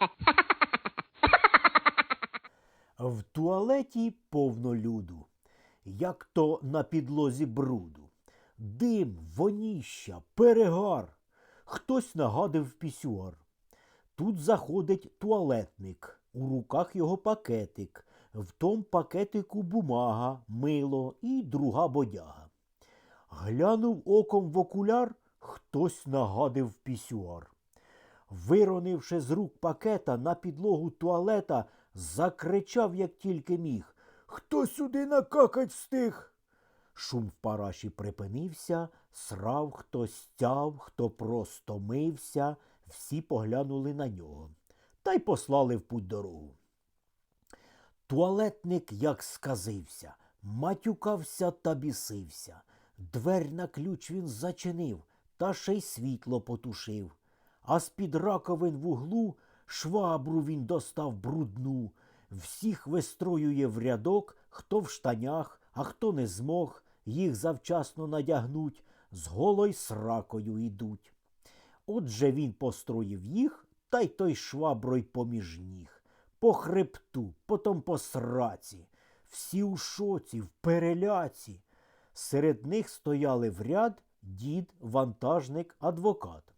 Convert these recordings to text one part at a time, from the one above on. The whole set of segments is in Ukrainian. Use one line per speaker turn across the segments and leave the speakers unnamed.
В туалеті повно люду, як то на підлозі бруду. Дим, воніща, перегар. Хтось нагадив пісюар. Тут заходить туалетник, у руках його пакетик, в том пакетику бумага, мило і друга бодяга. Глянув оком в окуляр, хтось нагадив пісюар. Виронивши з рук пакета на підлогу туалета, закричав, як тільки міг. Хто сюди накакать встиг? Шум в параші припинився, срав, хто стяв, хто просто мився, всі поглянули на нього та й послали в путь дорогу. Туалетник як сказився, матюкався та бісився. Дверь на ключ він зачинив, та ще й світло потушив. А з-під раковин в углу швабру він достав брудну. Всіх вистроює в рядок, хто в штанях, а хто не змог, їх завчасно надягнуть, з голой сракою йдуть. Отже він построїв їх, та й той шваброй поміж ніг, по хребту, потом по сраці. Всі у шоці, в переляці. Серед них стояли в ряд дід, вантажник, адвокат,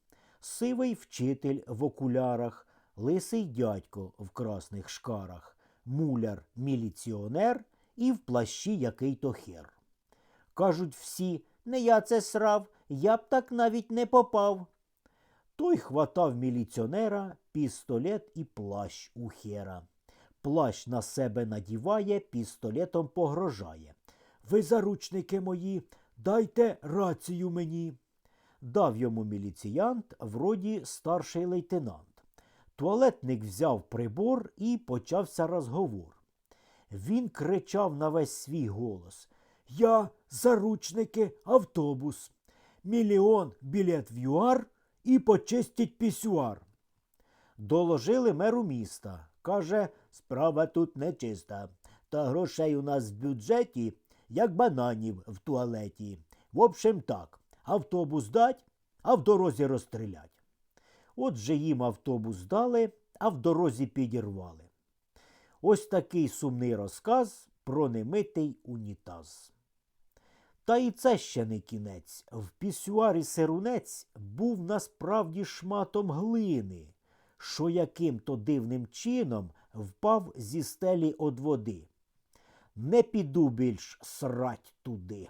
сивий вчитель в окулярах, лисий дядько в красних шкарах, муляр міліціонер і в плащі який то хер. Кажуть всі, не я це срав, я б так навіть не попав. Той хватав міліціонера, пістолет і плащ у хера. Плащ на себе надіває, пістолетом погрожає. Ви, заручники мої, дайте рацію мені. Дав йому міліціянт, вроді старший лейтенант. Туалетник взяв прибор і почався розговор. Він кричав на весь свій голос. Я, заручники, автобус. Мільйон білет в ЮАР і почистіть пісюар. Доложили меру міста. Каже, справа тут нечиста. Та грошей у нас в бюджеті, як бананів в туалеті. В общем так, автобус дать, а в дорозі розстрілять. Отже їм автобус дали, а в дорозі підірвали. Ось такий сумний розказ про немитий унітаз. Та і це ще не кінець. В пісюарі сирунець був насправді шматом глини, що яким-то дивним чином впав зі стелі од води. Не піду більш срать туди.